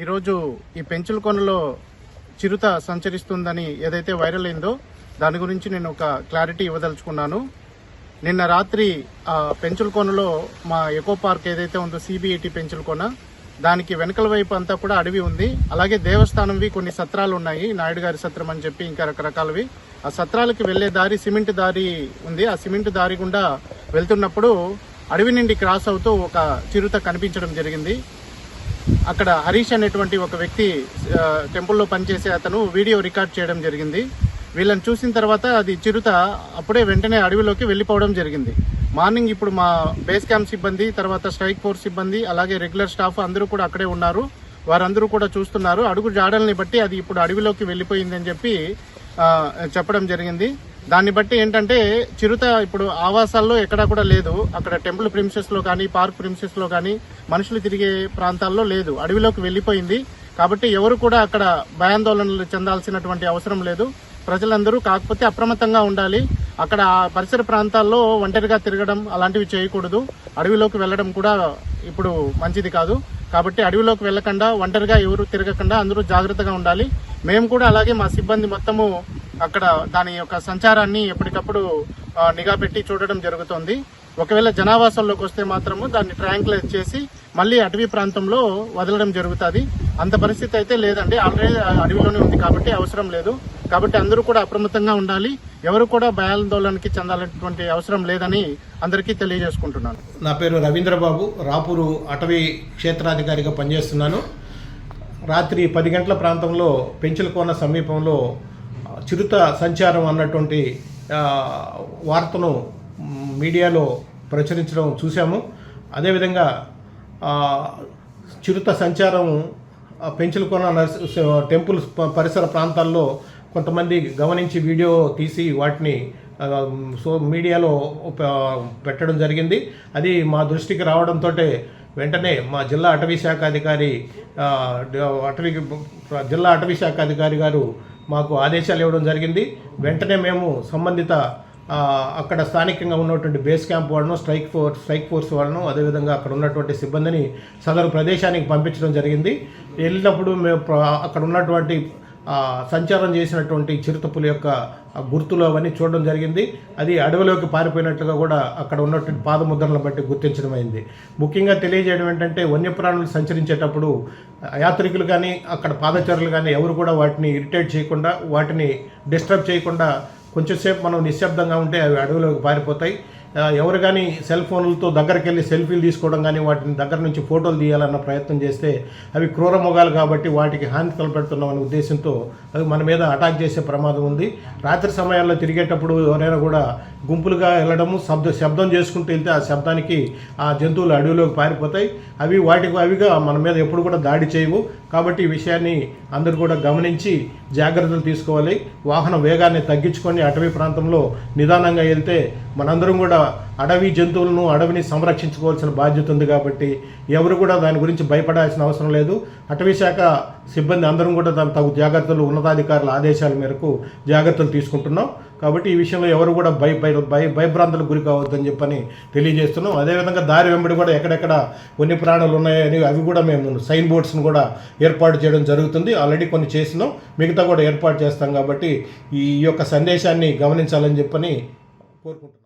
ఈరోజు ఈ పెంచుల కొనలో చిరుత సంచరిస్తుందని ఏదైతే వైరల్ అయిందో దాని గురించి నేను ఒక క్లారిటీ ఇవ్వదలుచుకున్నాను. నిన్న రాత్రి ఆ పెంచుల కొనలో మా ఎకో పార్క్ ఏదైతే ఉందో సిబిఐటి పెంచుల కొన దానికి వెనకల వైపు అంతా కూడా అడవి ఉంది. అలాగే దేవస్థానంవి కొన్ని సత్రాలు ఉన్నాయి. నాయుడు గారి సత్రం అని చెప్పి ఇంకా రకరకాలవి. ఆ సత్రాలకి వెళ్ళే దారి సిమెంట్ దారి ఉంది. ఆ సిమెంట్ దారి గుండా వెళ్తున్నప్పుడు అడవి నుండి క్రాస్ అవుతూ ఒక చిరుత కనిపించడం జరిగింది. అక్కడ హరీష్ అనేటువంటి ఒక వ్యక్తి టెంపుల్లో పనిచేసే అతను వీడియో రికార్డ్ చేయడం జరిగింది. వీళ్ళని చూసిన తర్వాత అది చిరుత అప్పుడే వెంటనే అడవిలోకి వెళ్ళిపోవడం జరిగింది. మార్నింగ్ ఇప్పుడు మా బేస్ క్యాంప్ సిబ్బంది తర్వాత స్ట్రైక్ ఫోర్స్ సిబ్బంది అలాగే రెగ్యులర్ స్టాఫ్ అందరూ కూడా అక్కడే ఉన్నారు. వారందరూ కూడా చూస్తున్నారు. అడుగు జాడల్ని బట్టి అది ఇప్పుడు అడవిలోకి వెళ్ళిపోయిందని చెప్పి చెప్పడం జరిగింది. దాన్ని బట్టి ఏంటంటే చిరుత ఇప్పుడు ఆవాసాల్లో ఎక్కడా కూడా లేదు. అక్కడ టెంపుల్ ప్రిన్సెస్లో కానీ పార్క్ ప్రిన్సెస్లో కానీ మనుషులు తిరిగే ప్రాంతాల్లో లేదు. అడవిలోకి వెళ్ళిపోయింది. కాబట్టి ఎవరు కూడా అక్కడ భయాందోళనలు చెందాల్సినటువంటి అవసరం లేదు. ప్రజలందరూ కాకపోతే అప్రమత్తంగా ఉండాలి. అక్కడ పరిసర ప్రాంతాల్లో ఒంటరిగా తిరగడం అలాంటివి చేయకూడదు. అడవిలోకి వెళ్ళడం కూడా ఇప్పుడు మంచిది కాదు. కాబట్టి అడవిలోకి వెళ్ళకుండా ఒంటరిగా ఎవరు తిరగకుండా అందరూ జాగ్రత్తగా ఉండాలి. మేము కూడా అలాగే మా సిబ్బంది మొత్తము అక్కడ దాని యొక్క సంచారాన్ని ఎప్పటికప్పుడు నిఘా పెట్టి చూడడం జరుగుతోంది. ఒకవేళ జనావాసంలోకి వస్తే మాత్రము దాన్ని ట్రాంక్లైజ్ చేసి మళ్ళీ అటవీ ప్రాంతంలో వదలడం జరుగుతుంది. అంత పరిస్థితి అయితే లేదండి. ఆల్రెడీ అడవిలోనే ఉంది కాబట్టి అవసరం లేదు. కాబట్టి అందరూ కూడా అప్రమత్తంగా ఉండాలి. ఎవరు కూడా భయాందోళనకి చెందాలనేటువంటి అవసరం లేదని అందరికీ తెలియజేసుకుంటున్నాను. నా పేరు రవీంద్రబాబు. రాపూరు అటవీ క్షేత్రాధికారిగా పనిచేస్తున్నాను. రాత్రి పది గంటల ప్రాంతంలో పెంచులకోన సమీపంలో చిరుత సంచారం అన్నటువంటి వార్తను మీడియాలో ప్రచురించడం చూశాము. అదేవిధంగా చిరుత సంచారం పెంచులకొన పెంచులకోన టెంపుల్ ప- పరిసర ప్రాంతాల్లో కొంతమంది గమనించి వీడియో తీసి వాటిని సో మీడియాలో పెట్టడం జరిగింది. అది మా దృష్టికి రావడంతో వెంటనే మా జిల్లా అటవీ శాఖ అధికారి అటవీ జిల్లా అటవీ శాఖ అధికారి గారు మాకు ఆదేశాలు ఇవ్వడం జరిగింది. వెంటనే మేము సంబంధిత అక్కడ స్థానికంగా ఉన్నటువంటి బేస్ క్యాంప్ వాళ్ళను స్ట్రైక్ ఫోర్స్ స్ట్రైక్ ఫోర్స్ వాళ్ళను అదేవిధంగా అక్కడ ఉన్నటువంటి సిబ్బందిని సదరు ప్రదేశానికి పంపించడం జరిగింది. వెళ్ళినప్పుడు మేము అక్కడ ఉన్నటువంటి సంచారం చేసినటువంటి చిరుతపుల యొక్క గుర్తులు అవన్నీ చూడడం జరిగింది. అది అడవిలోకి పారిపోయినట్లుగా కూడా అక్కడ ఉన్నటువంటి పాదముద్రలను బట్టి గుర్తించడం అయింది. ముఖ్యంగా తెలియజేయడం ఏంటంటే వన్యప్రాణులు సంచరించేటప్పుడు యాత్రికులు కానీ అక్కడ పాదచారులు కానీ ఎవరు కూడా వాటిని ఇరిటేట్ చేయకుండా వాటిని డిస్టర్బ్ చేయకుండా కొంచెంసేపు మనం నిశ్శబ్దంగా ఉంటే అవి అడవిలోకి పారిపోతాయి. ఎవరు కానీ సెల్ ఫోన్లతో దగ్గరికి వెళ్ళి సెల్ఫీలు తీసుకోవడం కానీ వాటిని దగ్గర నుంచి ఫోటోలు తీయాలన్న ప్రయత్నం చేస్తే అవి క్రూర మొగాలు కాబట్టి వాటికి హాని తలపెడుతున్నామనే ఉద్దేశంతో అవి మన మీద అటాక్ చేసే ప్రమాదం ఉంది. రాత్రి సమయాల్లో తిరిగేటప్పుడు ఎవరైనా కూడా గుంపులుగా వెళ్ళడము శబ్ద శబ్దం చేసుకుంటూ వెళ్తే ఆ శబ్దానికి ఆ జంతువులు అడవిలోకి పారిపోతాయి. అవి వాటికి అవిగా మన మీద ఎప్పుడు కూడా దాడి చేయవు. కాబట్టి ఈ విషయాన్ని అందరూ కూడా గమనించి జాగ్రత్తలు తీసుకోవాలి. వాహన వేగాన్ని తగ్గించుకొని అటవీ ప్రాంతంలో నిదానంగా వెళ్తే మనందరం కూడా అడవి జంతువులను అడవిని సంరక్షించుకోవాల్సిన బాధ్యత ఉంది కాబట్టి ఎవరు కూడా దాని గురించి భయపడాల్సిన అవసరం లేదు. అటవీ శాఖ సిబ్బంది అందరం కూడా దాని తగు జాగ్రత్తలు ఉన్నతాధికారుల ఆదేశాల మేరకు జాగ్రత్తలు తీసుకుంటున్నాం. కాబట్టి ఈ విషయంలో ఎవరు కూడా భయ భయ భయ భయభ్రాంతులకు గురి కావద్దని చెప్పని తెలియజేస్తున్నాం. అదేవిధంగా దారి వెంబడి కూడా ఎక్కడెక్కడ కొన్ని ప్రాణాలు ఉన్నాయని అవి కూడా మేము సైన్ బోర్డ్స్ను కూడా ఏర్పాటు చేయడం జరుగుతుంది. ఆల్రెడీ కొన్ని చేసినాం. మిగతా కూడా ఏర్పాటు చేస్తాం కాబట్టి ఈ యొక్క సందేశాన్ని గమనించాలని చెప్పని కోరుకుంటున్నాం.